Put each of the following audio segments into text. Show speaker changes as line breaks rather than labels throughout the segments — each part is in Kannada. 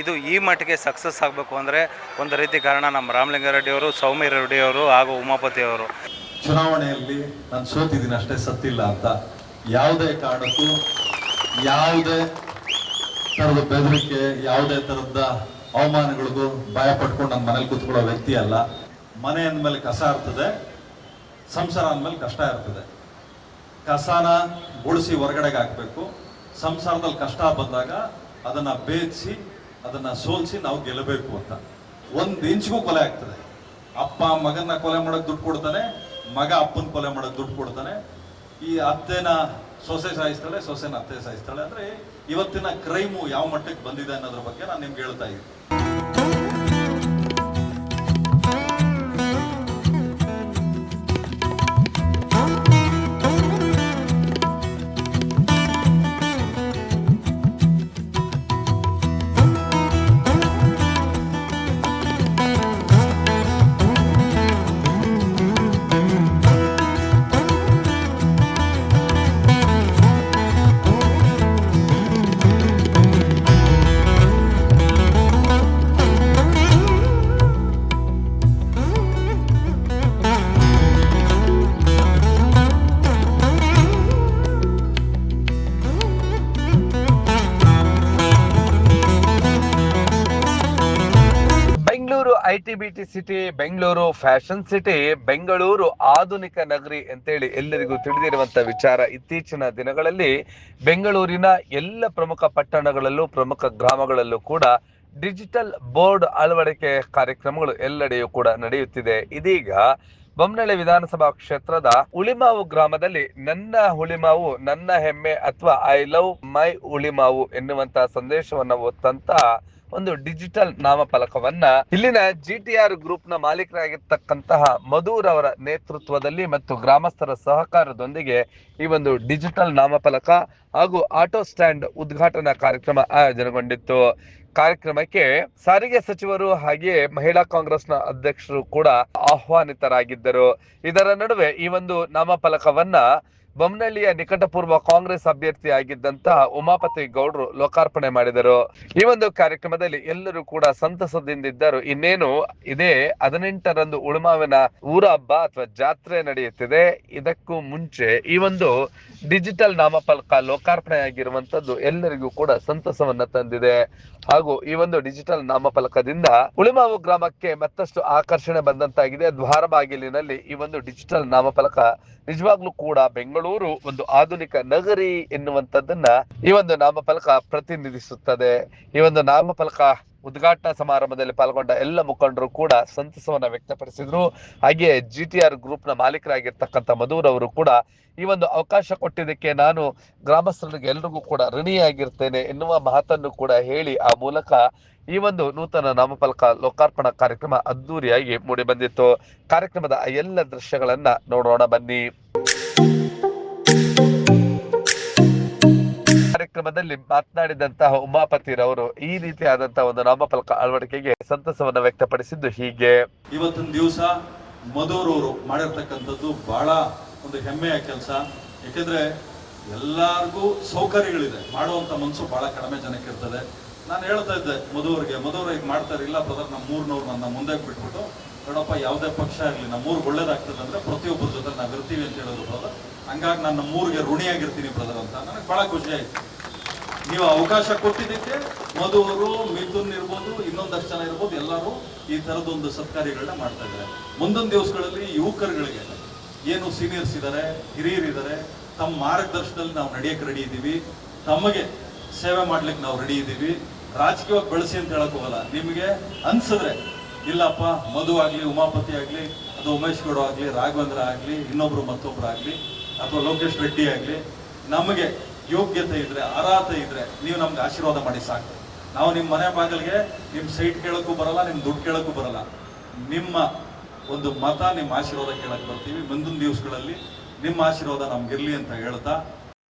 ಇದು ಈ ಮಟ್ಟಿಗೆ ಸಕ್ಸಸ್ ಆಗಬೇಕು ಅಂದರೆ ಒಂದು ರೀತಿ ಕಾರಣ ನಮ್ಮ ರಾಮಲಿಂಗಾರೆಡ್ಡಿಯವರು ಸೌಮ್ಯ ರೆಡ್ಡಿಯವರು ಹಾಗೂ ಉಮಾಪತಿಯವರು
ಚುನಾವಣೆಯಲ್ಲಿ ನಾನು ಸೋತಿದ್ದೀನಿ ಅಷ್ಟೇ ಸತ್ತಿಲ್ಲ ಅಂತ. ಯಾವುದೇ ಕಾರಣಕ್ಕೂ ಯಾವುದೇ ಥರದ ಬೆದರಿಕೆ, ಯಾವುದೇ ಥರದ ಅವಮಾನಗಳಿಗೂ ಭಯ ಪಟ್ಕೊಂಡು ನನ್ನ ಮನೇಲಿ ಕೂತ್ಕೊಳ್ಳೋ ವ್ಯಕ್ತಿ ಅಲ್ಲ. ಮನೆ ಅಂದಮೇಲೆ ಕಸ ಇರ್ತದೆ ಸಂಸಾರ ಅಂದಮೇಲೆ ಕಷ್ಟ ಇರ್ತದೆ. ಕಸನ ಗುಡಿಸಿ ಹೊರಗಡೆಗೆ ಹಾಕಬೇಕು. ಸಂಸಾರದಲ್ಲಿ ಕಷ್ಟ ಬಂದಾಗ ಅದನ್ನು ಬೇಯಿಸಿ ಅದನ್ನ ಸೋಲಿಸಿ ನಾವು ಗೆಲ್ಲಬೇಕು ಅಂತ. ಒಂದು ಇಂಚ್ಗೂ ಕೊಲೆ ಆಗ್ತದೆ. ಅಪ್ಪ ಮಗನ್ನ ಕೊಲೆ ಮಾಡಕ್ ದುಡ್ಡು ಕೊಡ್ತಾನೆ, ಮಗ ಅಪ್ಪನ ಕೊಲೆ ಮಾಡಕ್ ದುಡ್ಡು ಕೊಡ್ತಾನೆ. ಈ ಅತ್ತೆನ ಸೊಸೆ ಸಾಯಿಸ್ತಾಳೆ, ಸೊಸೆನ ಅತ್ತೆ ಸಾಯಿಸ್ತಾಳೆ. ಅಂದ್ರೆ ಇವತ್ತಿನ ಕ್ರೈಮು ಯಾವ ಮಟ್ಟಕ್ಕೆ ಬಂದಿದೆ ಅನ್ನೋದ್ರ ಬಗ್ಗೆ ನಾನು ನಿಮ್ಗೆ ಹೇಳ್ತಾ ಇದ್ದೀನಿ.
Bengaluru I T B T city Bengaluru fashion city Bengaluru ಆಧುನಿಕ ನಗರಿ ಅಂತೇಳಿ ಎಲ್ಲರಿಗೂ ತಿಳಿದಿರುವಂತ ವಿಚಾರ ಇತ್ತೀಚಿನ ದಿನಗಳಲ್ಲಿ ಬೆಂಗಳೂರಿನ ಎಲ್ಲ ಪ್ರಮುಖ ಪಟ್ಟಣಗಳಲ್ಲೂ, ಪ್ರಮುಖ ಗ್ರಾಮಗಳಲ್ಲೂ ಕೂಡ ಡಿಜಿಟಲ್ ಬೋರ್ಡ್ ಅಳವಡಿಕೆ ಕಾರ್ಯಕ್ರಮಗಳು ಎಲ್ಲೆಡೆಯೂ ಕೂಡ ನಡೆಯುತ್ತಿದೆ. ಇದೀಗ ಬೊಮ್ಮನಳ್ಳಿ ವಿಧಾನಸಭಾ ಕ್ಷೇತ್ರದ ಉಳಿಮಾವು ಗ್ರಾಮದಲ್ಲಿ ನನ್ನ ಹುಳಿಮಾವು, ನನ್ನ ಹೆಮ್ಮೆ ಅಥವಾ ಐ ಲವ್ ಮೈ ಉಳಿಮಾವು ಎನ್ನುವಂತಹ ಸಂದೇಶವನ್ನು ಹೊತ್ತಂತ ಒಂದು ಡಿಜಿಟಲ್ ನಾಮಫಲಕವನ್ನ ಇಲ್ಲಿನ ಜಿ ಟಿ ಆರ್ ಗ್ರೂಪ್ನ ಮಾಲೀಕರಾಗಿರ್ತಕ್ಕಂತಹ ಮಧುರ್ ಅವರ ನೇತೃತ್ವದಲ್ಲಿ ಮತ್ತು ಗ್ರಾಮಸ್ಥರ ಸಹಕಾರದೊಂದಿಗೆ ಈ ಒಂದು ಡಿಜಿಟಲ್ ನಾಮಫಲಕ ಹಾಗೂ ಆಟೋ ಸ್ಟ್ಯಾಂಡ್ ಉದ್ಘಾಟನಾ ಕಾರ್ಯಕ್ರಮ ಆಯೋಜನೆಗೊಂಡಿತ್ತು. ಕಾರ್ಯಕ್ರಮಕ್ಕೆ ಸಾರಿಗೆ ಸಚಿವರು ಹಾಗೆಯೇ ಮಹಿಳಾ ಕಾಂಗ್ರೆಸ್ನ ಅಧ್ಯಕ್ಷರು ಕೂಡ ಆಹ್ವಾನಿತರಾಗಿದ್ದರು. ಇದರ ನಡುವೆ ಈ ಒಂದು ನಾಮಫಲಕವನ್ನ ಬೊಮ್ಮನಹಳ್ಳಿಯ ನಿಕಟಪೂರ್ವ ಕಾಂಗ್ರೆಸ್ ಅಭ್ಯರ್ಥಿ ಆಗಿದ್ದಂತಹ ಉಮಾಪತಿ ಗೌಡ್ರು ಲೋಕಾರ್ಪಣೆ ಮಾಡಿದರು. ಈ ಒಂದು ಕಾರ್ಯಕ್ರಮದಲ್ಲಿ ಎಲ್ಲರೂ ಕೂಡ ಸಂತಸದಿಂದಿದ್ದರು. ಇನ್ನೇನು, ಇದೇ ಹದಿನೆಂಟರಂದು ಉಳುಮಾವಿನ ಊರ ಹಬ್ಬ ಅಥವಾ ಜಾತ್ರೆ ನಡೆಯುತ್ತಿದೆ. ಇದಕ್ಕೂ ಮುಂಚೆ ಈ ಒಂದು ಡಿಜಿಟಲ್ ನಾಮಫಲಕ ಲೋಕಾರ್ಪಣೆ ಆಗಿರುವಂತದ್ದು ಎಲ್ಲರಿಗೂ ಕೂಡ ಸಂತಸವನ್ನ ತಂದಿದೆ. ಹಾಗೂ ಈ ಒಂದು ಡಿಜಿಟಲ್ ನಾಮಫಲಕದಿಂದ ಉಳಿಮಾವು ಗ್ರಾಮಕ್ಕೆ ಮತ್ತಷ್ಟು ಆಕರ್ಷಣೆ ಬಂದಂತಾಗಿದೆ. ದ್ವಾರ ಬಾಗಿಲಿನಲ್ಲಿ ಈ ಒಂದು ಡಿಜಿಟಲ್ ನಾಮಫಲಕ ನಿಜವಾಗ್ಲೂ ಕೂಡ ಬೆಂಗಳೂರು ಒಂದು ಆಧುನಿಕ ನಗರಿ ಎನ್ನುವಂತದ್ದನ್ನ ಈ ಒಂದು ನಾಮಫಲಕ ಪ್ರತಿನಿಧಿಸುತ್ತದೆ. ಈ ಒಂದು ನಾಮಫಲಕ ಉದ್ಘಾಟನಾ ಸಮಾರಂಭದಲ್ಲಿ ಪಾಲ್ಗೊಂಡ ಎಲ್ಲ ಮುಖಂಡರು ಕೂಡ ಸಂತಸವನ್ನ ವ್ಯಕ್ತಪಡಿಸಿದ್ರು. ಹಾಗೆ ಜಿ ಟಿ ಆರ್ ಗ್ರೂಪ್ ಮಾಲೀಕರಾಗಿರ್ತಕ್ಕಂಥ ಮಧುರ್ ಅವರು ಕೂಡ ಈ ಒಂದು ಅವಕಾಶ ಕೊಟ್ಟಿದ್ದಕ್ಕೆ ನಾನು ಗ್ರಾಮಸ್ಥರಿಗೆ ಎಲ್ರಿಗೂ ಕೂಡ ಋಣಿಯಾಗಿರ್ತೇನೆ ಎನ್ನುವ ಮಾತನ್ನು ಕೂಡ ಹೇಳಿ ಆ ಮೂಲಕ ಈ ಒಂದು ನೂತನ ನಾಮಫಲಕ ಲೋಕಾರ್ಪಣಾ ಕಾರ್ಯಕ್ರಮ ಅದ್ದೂರಿಯಾಗಿ ಮೂಡಿ ಬಂದಿತ್ತು ಕಾರ್ಯಕ್ರಮದ ಎಲ್ಲ ದೃಶ್ಯಗಳನ್ನ ನೋಡೋಣ ಬನ್ನಿ. ಕಾರ್ಯಕ್ರಮದಲ್ಲಿ ಮಾತನಾಡಿದಂತಹ ಉಮಾಪತಿರವರು ಈ ರೀತಿಯಾದಂತಹ ಒಂದು ನಾಮಫಲಕ ಅಳವಡಿಕೆಗೆ ಸಂತಸವನ್ನ ವ್ಯಕ್ತಪಡಿಸಿದ್ದು ಹೀಗೆ.
ಇವತ್ತಿನ ದಿವಸ ಮಧುರವರು ಮಾಡಿರ್ತಕ್ಕಂಥದ್ದು ಬಹಳ ಒಂದು ಹೆಮ್ಮೆಯ ಕೆಲಸ. ಯಾಕೆಂದ್ರೆ ಎಲ್ಲಾರ್ಗೂ ಸೌಕರ್ಯಗಳಿದೆ. ಮಾಡುವಂತ ಮನಸ್ಸು ಬಹಳ ಕಡಿಮೆ ಜನಕ್ಕೆ ಇರ್ತದೆ. ನಾನು ಹೇಳ್ತಾ ಇದ್ದೆ ಮಧುವರಿಗೆ ಮಧುವರು ಈಗ ಮಾಡ್ತಾರೆ ಇಲ್ಲ ಬ್ರದರ್, ನಮ್ಮ ಮೂರ್ನವ್ರು ನನ್ನ ಮುಂದೆ ಬಿಟ್ಬಿಟ್ಟು, ನೋಡಪ್ಪ, ಯಾವುದೇ ಪಕ್ಷ ಆಗಲಿ, ನಮ್ಮ ಊರು ಒಳ್ಳೇದಾಗ್ತದೆ ಅಂದ್ರೆ ಪ್ರತಿಯೊಬ್ಬರ ಜೊತೆ ನಾವು ಇರ್ತೀವಿ ಅಂತ ಹೇಳೋದು ಬ್ರದರ್. ಹಂಗಾಗಿ ನಾನು ನಮ್ಮ ಊರಿಗೆ ಋಣಿಯಾಗಿರ್ತೀನಿ ಬ್ರದರ್ ಅಂತ. ನನಗೆ ಬಹಳ ಖುಷಿ ಆಯ್ತು. ನೀವು ಅವಕಾಶ ಕೊಟ್ಟಿದ್ದಕ್ಕೆ ಮಧು ಅವರು, ಮಿಥುನ್ ಇರ್ಬೋದು, ಇನ್ನೊಂದಷ್ಟು ಜನ ಇರ್ಬೋದು, ಎಲ್ಲರೂ ಈ ತರದೊಂದು ಸತ್ಕಾರ್ಯಗಳನ್ನ ಮಾಡ್ತಾ ಇದ್ದಾರೆ. ಮುಂದೊಂದು ದಿವಸಗಳಲ್ಲಿ ಯುವಕರುಗಳಿಗೆ ಏನು ಸೀನಿಯರ್ಸ್ ಇದ್ದಾರೆ ಹಿರಿಯರಿದ್ದಾರೆ ತಮ್ಮ ಮಾರ್ಗದರ್ಶನದಲ್ಲಿ ನಾವು ನಡೆಯಕ್ಕೆ ರೆಡಿ ಇದ್ದೀವಿ. ತಮಗೆ ಸೇವೆ ಮಾಡ್ಲಿಕ್ಕೆ ನಾವು ರೆಡಿ ಇದ್ದೀವಿ. ರಾಜಕೀಯವಾಗಿ ಬಳಸಿ ಅಂತ ಹೇಳಕ್ ಹೋಗಲ್ಲ. ನಿಮಗೆ ಅನ್ಸಿದ್ರೆ, ಇಲ್ಲಪ್ಪ, ಮಧು ಆಗಲಿ, ಉಮಾಪತಿ ಆಗಲಿ, ಅದು ಉಮೇಶ್ ಗೌಡ ಆಗಲಿ, ರಾಘವೇಂದ್ರ ಆಗಲಿ, ಇನ್ನೊಬ್ರು ಮತ್ತೊಬ್ರು ಆಗಲಿ, ಅಥವಾ ಲೋಕೇಶ್ ರೆಡ್ಡಿ ಆಗಲಿ, ನಮಗೆ ಯೋಗ್ಯತೆ ಇದ್ರೆ ಅರ್ಹತೆ ಇದ್ರೆ ನೀವು ನಮ್ಗೆ ಆಶೀರ್ವಾದ ಮಾಡಿ ಸಾಕು. ನಾವು ನಿಮ್ಮ ಮನೆ ಬಾಗಿಲಿಗೆ ನಿಮ್ಮ ಸೈಟ್ ಕೇಳೋಕ್ಕೂ ಬರಲ್ಲ ನಿಮ್ಮ ದುಡ್ಡು ಕೇಳೋಕ್ಕೂ ಬರಲ್ಲ. ನಿಮ್ಮ ಒಂದು ಮತ, ನಿಮ್ಮ ಆಶೀರ್ವಾದ ಕೇಳಕ್ ಬರ್ತೀವಿ. ಮುಂದಿನ ದಿವಸಗಳಲ್ಲಿ ನಿಮ್ಮ ಆಶೀರ್ವಾದ ನಮ್ಗಿರಲಿ ಅಂತ ಹೇಳ್ತಾ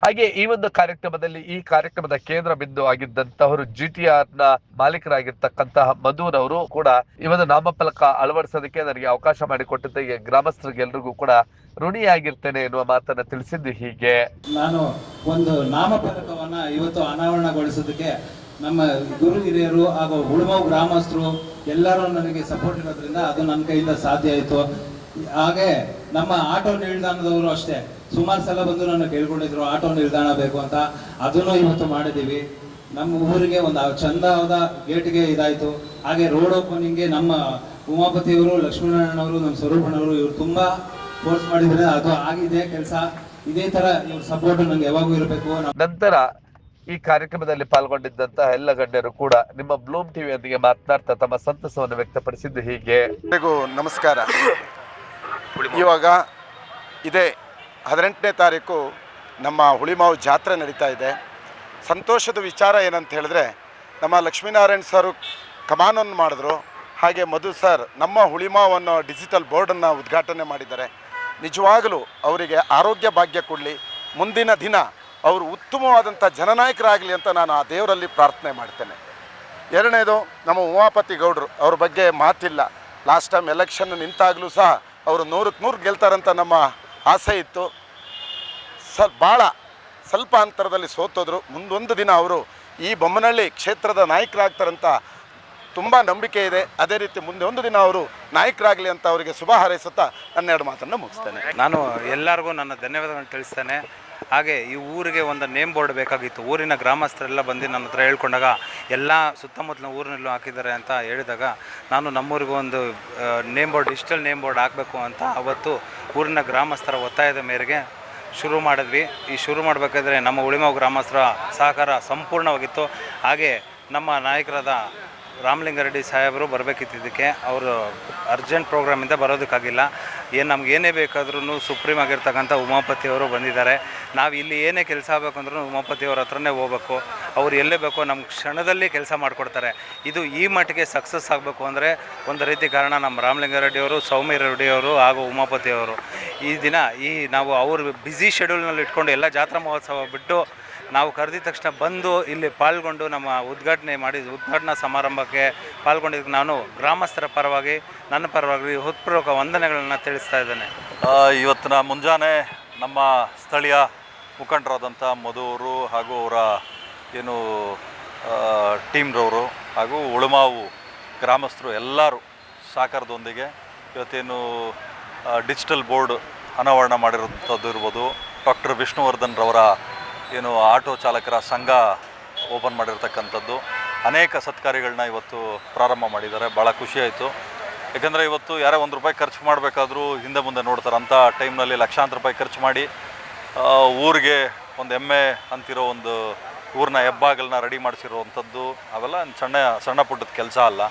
ಹಾಗೆ ಈ ಒಂದು ಕಾರ್ಯಕ್ರಮದಲ್ಲಿ ಈ ಕಾರ್ಯಕ್ರಮದ ಕೇಂದ್ರ ಬಿಂದು ಆಗಿದ್ದಂತಹವರು ಜಿ ಟಿ ಆರ್ನ ಮಾಲೀಕರಾಗಿರ್ತಕ್ಕಂತಹ ಮಧುರ್ ಅವರು ಕೂಡ ಈ ಒಂದು ನಾಮಫಲಕ ಅಳವಡಿಸೋದಕ್ಕೆ ನನಗೆ ಅವಕಾಶ ಮಾಡಿಕೊಟ್ಟಿದ್ದ ಗ್ರಾಮಸ್ಥರಿಗೆ ಎಲ್ರಿಗೂ ಕೂಡ ಋಣಿಯಾಗಿರ್ತೇನೆ ಎನ್ನುವ ಮಾತನ್ನ ತಿಳಿಸಿದ್ದು ಹೀಗೆ.
ನಾನು ಒಂದು ನಾಮಫಲಕವನ್ನ ಇವತ್ತು ಅನಾವರಣಗೊಳಿಸೋದಕ್ಕೆ
ನಮ್ಮ ಗುರು ಹಿರಿಯರು ಹಾಗೂ ಉಳುಮವ್ ಗ್ರಾಮಸ್ಥರು ಎಲ್ಲರೂ ನನಗೆ ಸಪೋರ್ಟ್ ಇರೋದ್ರಿಂದ ಅದು ನನ್ನ ಕೈಯಿಂದ ಸಾಧ್ಯ ಆಯಿತು. ಹಾಗೆ ನಮ್ಮ ಆಟೋ ನಿಲ್ದಾಣದವರು ಅಷ್ಟೇ. ಸುಮಾರು ಸಲ ಬಂದು ನನ್ನ ಕೇಳ್ಕೊಂಡಿದ್ರು ಆಟೋ ನಿಲ್ದಾಣ ಬೇಕು ಅಂತ. ಅದನ್ನು ಇವತ್ತು ಮಾಡಿದ್ದೀವಿ. ನಮ್ಮ ಊರಿಗೆ ಒಂದು ಚಂದವಾದ ಗೇಟ್ಗೆ ಇದಾಯಿತು. ಹಾಗೆ ರೋಡ್ ಓಪನಿಂಗ್ಗೆ ನಮ್ಮ ಉಮಾಪತಿಯವರು ಲಕ್ಷ್ಮೀನಾರಾಯಣವರು ನಮ್ಮ ಸ್ವರೂಪಣ್ಣವರು ಇವರು ತುಂಬ ಫೋರ್ಸ್ ಮಾಡಿದ್ರೆ ಅದು ಆಗಿದೆ ಕೆಲಸ. ಇದೇ ಥರ ಇವ್ರ ಸಪೋರ್ಟ್ ನಂಗೆ ಯಾವಾಗೂ ಇರಬೇಕು.
ನಂತರ ಈ ಕಾರ್ಯಕ್ರಮದಲ್ಲಿ ಪಾಲ್ಗೊಂಡಿದ್ದಂತಹ ಎಲ್ಲ ಗಣ್ಯರು ಕೂಡ ನಿಮ್ಮ ಬ್ಲೂಮ್ ಟಿವಿಯೊಂದಿಗೆ ಮಾತನಾಡ್ತಾ ತಮ್ಮ ಸಂತಸವನ್ನು ವ್ಯಕ್ತಪಡಿಸಿದ್ದು ಹೀಗೆ.
ನಮಸ್ಕಾರ. ಇವಾಗ ಇದೇ ಹದಿನೆಂಟನೇ ತಾರೀಕು ನಮ್ಮ ಹುಳಿಮಾವು ಜಾತ್ರೆ ನಡೀತಾ ಇದೆ. ಸಂತೋಷದ ವಿಚಾರ ಏನಂತ ಹೇಳಿದ್ರೆ, ನಮ್ಮ ಲಕ್ಷ್ಮೀನಾರಾಯಣ್ ಸರು ಕಮಾನನ್ನು ಮಾಡಿದ್ರು. ಹಾಗೆ ಮಧು ಸರ್ ನಮ್ಮ ಹುಳಿಮಾವು ಅನ್ನೋ ಡಿಜಿಟಲ್ ಬೋರ್ಡನ್ನು ಉದ್ಘಾಟನೆ ಮಾಡಿದ್ದಾರೆ. ನಿಜವಾಗಲೂ ಅವರಿಗೆ ಆರೋಗ್ಯ ಭಾಗ್ಯ ಕೊಡಲಿ. ಮುಂದಿನ ದಿನ ಅವರು ಉತ್ತಮವಾದಂಥ ಜನನಾಯಕರಾಗಲಿ ಅಂತ ನಾನು ಆ ದೇವರಲ್ಲಿ ಪ್ರಾರ್ಥನೆ ಮಾಡ್ತೇನೆ. ಎರಡನೇದು ನಮ್ಮ ಉಮಾಪತಿ ಗೌಡ್ರು ಅವ್ರ ಬಗ್ಗೆ ಮಾತಿಲ್ಲ. ಲಾಸ್ಟ್ ಟೈಮ್ ಎಲೆಕ್ಷನ್ ನಿಂತಾಗಲೂ ಸಹ ಅವರು ನೂರಕ್ಕೆ ನೂರು ಗೆಲ್ತಾರಂತ ನಮ್ಮ ಆಸೆ ಇತ್ತು. ಸ ಭಾಳ ಸ್ವಲ್ಪ ಅಂತರದಲ್ಲಿ ಸೋತೋದ್ರು. ಮುಂದೊಂದು ದಿನ ಅವರು ಈ ಬೊಮ್ಮನಹಳ್ಳಿ ಕ್ಷೇತ್ರದ ನಾಯಕರಾಗ್ತಾರಂತ ತುಂಬ ನಂಬಿಕೆ ಇದೆ. ಅದೇ ರೀತಿ ಮುಂದೆ ಒಂದು ದಿನ ಅವರು ನಾಯಕರಾಗಲಿ ಅಂತ ಅವರಿಗೆ ಶುಭ ಹಾರೈಸುತ್ತಾ ಎರಡು ಮಾತನ್ನು ಮುಗಿಸ್ತೇನೆ.
ನಾನು ಎಲ್ಲರಿಗೂ ನನ್ನ ಧನ್ಯವಾದಗಳನ್ನು ತಿಳಿಸ್ತೇನೆ. ಹಾಗೆ ಈ ಊರಿಗೆ ಒಂದು ನೇಮ್ ಬೋರ್ಡ್ ಬೇಕಾಗಿತ್ತು. ಊರಿನ ಗ್ರಾಮಸ್ಥರೆಲ್ಲ ಬಂದು ನನ್ನ ಹತ್ರ ಹೇಳ್ಕೊಂಡಾಗ, ಎಲ್ಲ ಸುತ್ತಮುತ್ತಲಿನ ಊರಿನಲ್ಲೂ ಹಾಕಿದ್ದಾರೆ ಅಂತ ಹೇಳಿದಾಗ, ನಾನು ನಮ್ಮೂರಿಗೂ ಒಂದು name board, digital name board ಹಾಕಬೇಕು ಅಂತ ಅವತ್ತು ಊರಿನ ಗ್ರಾಮಸ್ಥರ ಒತ್ತಾಯದ ಮೇರೆಗೆ ಶುರು ಮಾಡಿದ್ವಿ. ಈ ಶುರು ಮಾಡಬೇಕಾದ್ರೆ ನಮ್ಮ ಉಳಿಮಾವು ಗ್ರಾಮಸ್ಥರ ಸಹಕಾರ ಸಂಪೂರ್ಣವಾಗಿತ್ತು. ಹಾಗೆ ನಮ್ಮ ನಾಯಕರಾದ ರಾಮಲಿಂಗಾರೆಡ್ಡಿ ಸಾಹೇಬರು ಬರಬೇಕಿತ್ತು ಇದಕ್ಕೆ ಅವರು ಅರ್ಜೆಂಟ್ ಪ್ರೋಗ್ರಾಮಿಂದ ಬರೋದಕ್ಕಾಗಿಲ್ಲ. ಏನು ನಮ್ಗೆ ಏನೇ ಬೇಕಾದ್ರೂ ಸುಪ್ರೀಂ ಆಗಿರ್ತಕ್ಕಂಥ ಉಮಾಪತಿಯವರು ಬಂದಿದ್ದಾರೆ. ನಾವು ಇಲ್ಲಿ ಏನೇ ಕೆಲಸ ಆಗಬೇಕಂದ್ರೂ ಉಮಾಪತಿಯವ್ರ ಹತ್ರನೇ ಹೋಗ್ಬೇಕು. ಅವ್ರು ಎಲ್ಲೇ ಬೇಕೋ ನಮ್ಮ ಕ್ಷಣದಲ್ಲಿ ಕೆಲಸ ಮಾಡಿಕೊಡ್ತಾರೆ. ಇದು ಈ ಮಟ್ಟಿಗೆ ಸಕ್ಸಸ್ ಆಗಬೇಕು ಅಂದರೆ ಒಂದು ರೀತಿ ಕಾರಣ ನಮ್ಮ ರಾಮಲಿಂಗಾರೆಡ್ಡಿಯವರು ಸೌಮ್ಯ ರೆಡ್ಡಿಯವರು ಹಾಗೂ ಉಮಾಪತಿಯವರು ಈ ದಿನ ಈ ನಾವು ಅವ್ರ ಬ್ಯುಸಿ ಶೆಡ್ಯೂಲ್ನಲ್ಲಿ ಇಟ್ಕೊಂಡು ಎಲ್ಲ ಜಾತ್ರಾ ಮಹೋತ್ಸವ ಬಿಟ್ಟು ನಾವು ಕರೆದಿದ ತಕ್ಷಣ ಬಂದು ಇಲ್ಲಿ ಪಾಲ್ಗೊಂಡು ನಮ್ಮ ಉದ್ಘಾಟನೆ ಮಾಡಿ, ಉದ್ಘಾಟನಾ ಸಮಾರಂಭಕ್ಕೆ ಪಾಲ್ಗೊಂಡಿದ್ದಕ್ಕೆ ನಾನು ಗ್ರಾಮಸ್ಥರ ಪರವಾಗಿ, ನನ್ನ ಪರವಾಗಿ ಹೃತ್ಪೂರ್ವಕ ವಂದನೆಗಳನ್ನು ತಿಳಿಸ್ತಾ ಇದ್ದೇನೆ.
ಇವತ್ತಿನ ಮುಂಜಾನೆ ನಮ್ಮ ಸ್ಥಳೀಯ ಮುಖಂಡರಾದಂಥ ಮಧುವರು ಹಾಗೂ ಅವರ ಏನು ಟೀಮ್ರವರು ಹಾಗೂ ಉಳುಮಾವು ಗ್ರಾಮಸ್ಥರು ಎಲ್ಲರೂ ಸಾಕಾರದೊಂದಿಗೆ ಇವತ್ತೇನು ಡಿಜಿಟಲ್ ಬೋರ್ಡ್ ಅನಾವರಣ ಮಾಡಿರೋಂಥದ್ದು ಇರ್ಬೋದು ಡಾಕ್ಟರ್ ವಿಷ್ಣುವರ್ಧನ್ ರವರ ಏನು ಆಟೋ ಚಾಲಕರ ಸಂಘ ಓಪನ್ ಮಾಡಿರ್ತಕ್ಕಂಥದ್ದು. ಅನೇಕ ಸತ್ಕಾರ್ಯಗಳನ್ನ ಇವತ್ತು ಪ್ರಾರಂಭ ಮಾಡಿದ್ದಾರೆ. ಭಾಳ ಖುಷಿಯಾಯಿತು ಯಾಕಂದರೆ ಇವತ್ತು ಯಾರೇ ಒಂದು ರೂಪಾಯಿ ಖರ್ಚು ಮಾಡಬೇಕಾದ್ರೂ ಹಿಂದೆ ಮುಂದೆ ನೋಡ್ತಾರೆ. ಅಂಥ ಟೈಮ್ನಲ್ಲಿ ಲಕ್ಷಾಂತರ ರೂಪಾಯಿ ಖರ್ಚು ಮಾಡಿ ಊರಿಗೆ ಒಂದು ಎಮ್ಮೆ ಅಂತಿರೋ ಒಂದು ಊರಿನ ಹೆಬ್ಬಾಗಲನ್ನ ರೆಡಿ ಮಾಡಿಸಿರುವಂಥದ್ದು ಅವೆಲ್ಲ ಸಣ್ಣ ಸಣ್ಣ ಪುಟ್ಟದ ಕೆಲಸ ಅಲ್ಲ.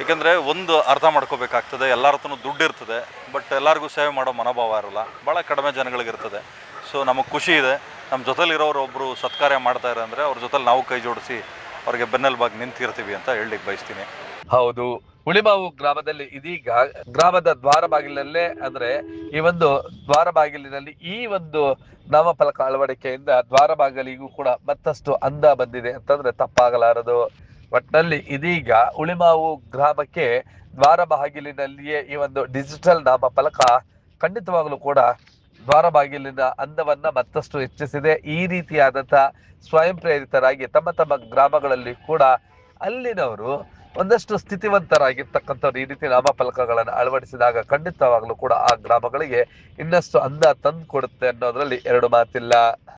ಏಕೆಂದರೆ ಒಂದು ಅರ್ಥ ಮಾಡ್ಕೋಬೇಕಾಗ್ತದೆ. ಎಲ್ಲರ ಹತ್ರನೂ ದುಡ್ಡು ಇರ್ತದೆ. ಬಟ್ ಎಲ್ಲರಿಗೂ ಸೇವೆ ಮಾಡೋ ಮನೋಭಾವ ಇರಲ್ಲ. ಭಾಳ ಕಡಿಮೆ ಜನಗಳಿಗಿರ್ತದೆ. ಸೊ, ನಮಗೆ ಖುಷಿ ಇದೆ. ನಮ್ಮ ಜೊತೆಲಿರೋರು ಒಬ್ಬರು ಸತ್ಕಾರ್ಯ ಮಾಡ್ತಾರೆ ಅಂದರೆ ಅವ್ರ ಜೊತೆಲಿ ನಾವು ಕೈ ಜೋಡಿಸಿ ಅವ್ರಿಗೆ ಬೆನ್ನೆಲುಬಾಗಿ ನಿಂತಿರ್ತೀವಿ ಅಂತ ಹೇಳಲಿಕ್ಕೆ ಬಯಸ್ತೀನಿ.
ಹೌದು. ಹುಳಿಬಾವು ಗ್ರಾಮದಲ್ಲಿ ಇದೀಗ ಗ್ರಾಮದ ದ್ವಾರ ಬಾಗಿಲಲ್ಲೇ ಅಂದ್ರೆ ಈ ಒಂದು ದ್ವಾರ ಬಾಗಿಲಿನಲ್ಲಿ ಈ ಒಂದು ನಾಮಫಲಕ ಅಳವಡಿಕೆಯಿಂದ ದ್ವಾರ ಬಾಗಿಲಿಗೂ ಕೂಡ ಮತ್ತಷ್ಟು ಅಂದ ಬಂದಿದೆ ಅಂತಂದ್ರೆ ತಪ್ಪಾಗಲಾರದು. ಒಟ್ನಲ್ಲಿ ಇದೀಗ ಉಳಿಮಾವು ಗ್ರಾಮಕ್ಕೆ ದ್ವಾರ ಬಾಗಿಲಿನಲ್ಲಿಯೇ ಈ ಒಂದು ಡಿಜಿಟಲ್ ನಾಮಫಲಕ ಖಂಡಿತವಾಗಲೂ ಕೂಡ ದ್ವಾರ ಬಾಗಿಲಿನ ಅಂದವನ್ನ ಮತ್ತಷ್ಟು ಹೆಚ್ಚಿಸಿದೆ. ಈ ರೀತಿಯಾದಂತ ಸ್ವಯಂ ಪ್ರೇರಿತರಾಗಿ ತಮ್ಮ ತಮ್ಮ ಗ್ರಾಮಗಳಲ್ಲಿ ಕೂಡ ಅಲ್ಲಿನವರು ಒಂದಷ್ಟು ಸ್ಥಿತಿವಂತರಾಗಿರ್ತಕ್ಕಂಥವ್ರು ಈ ರೀತಿ ನಾಮಫಲಕಗಳನ್ನು ಅಳವಡಿಸಿದಾಗ ಖಂಡಿತವಾಗ್ಲೂ ಕೂಡ ಆ ಗ್ರಾಮಗಳಿಗೆ ಇನ್ನಷ್ಟು ಅಂದ ತಂದು ಕೊಡುತ್ತೆ ಅನ್ನೋದ್ರಲ್ಲಿ ಎರಡು ಮಾತಿಲ್ಲ.